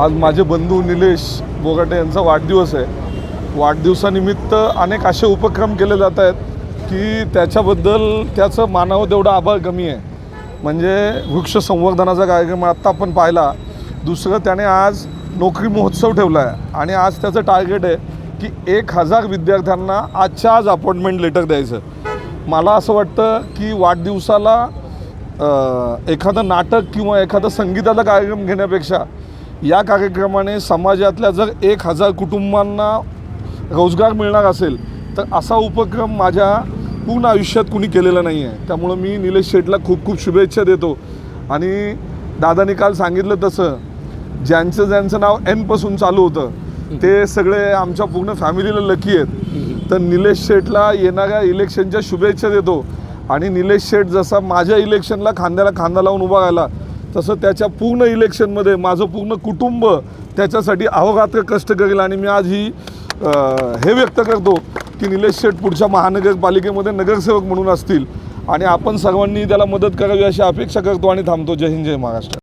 आज माझे बंधू निलेश बोगाटे यांचा वाढदिवस आहे. वाढदिवसानिमित्त अनेक असे उपक्रम केले जात आहेत की त्याच्याबद्दल त्याचं मानावं तेवढं आभार कमी आहे. म्हणजे वृक्ष संवर्धनाचा कार्यक्रम आत्ता आपण पाहिला. दुसरं त्याने आज नोकरी महोत्सव ठेवला आहे. आणि आज त्याचं टार्गेट आहे की एक हजार विद्यार्थ्यांना आजच्या आज अपॉइंटमेंट लेटर द्यायचं. मला असं वाटतं की वाढदिवसाला एखादं नाटक किंवा एखादं संगीताचा कार्यक्रम घेण्यापेक्षा या कार्यक्रमाने समाजातल्या जर एक हजार कुटुंबांना रोजगार मिळणार असेल तर असा उपक्रम माझ्या पूर्ण आयुष्यात कुणी केलेला नाही आहे त्यामुळं मी निलेश शेठला खूप खूप शुभेच्छा देतो. आणि दादाने काल सांगितलं तसं ज्यांचं ज्यांचं नाव एनपासून चालू होतं ते सगळे आमच्या पूर्ण फॅमिलीला लकी आहेत. तर निलेश शेठला येणाऱ्या इलेक्शनच्या शुभेच्छा देतो. आणि निलेश शेठ जसा माझ्या इलेक्शनला खांद्याला खांदा लावून उभा राहिला तसं त्याच्या पूर्ण इलेक्शनमध्ये माझं पूर्ण कुटुंब त्याच्यासाठी अहोरात्र कष्ट करेल आणि मी आज ही हे व्यक्त करतो की निलेश शेठ पुढच्या महानगरपालिकेमध्ये नगरसेवक म्हणून असतील. आणि आपण सर्वांनी त्याला मदत करावी अशी अपेक्षा करतो आणि थांबतो. जय हिंद जय महाराष्ट्र.